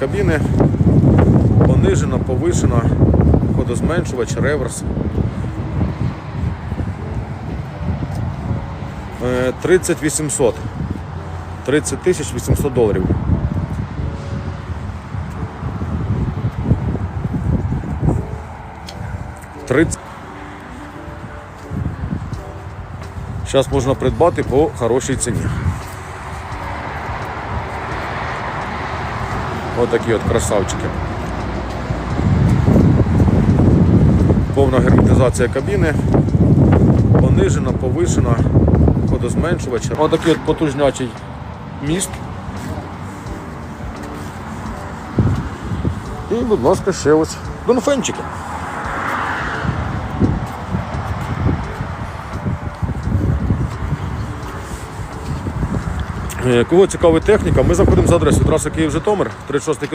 Кабіни понижена, повишена, ходозменшувач, реверс. Е, 30 800. 30 тисяч 800 доларів. Зараз можна придбати по хорошій ціні. Отакі от красавчики. Повна герметизація кабіни. Понижена, повишена, ходозменшувач. Отакий от потужнячий міст. І, будь ласка, ще ось донфенчики. Кого цікавить техніка, ми заходимо за адресою траса Київ-Житомир, 36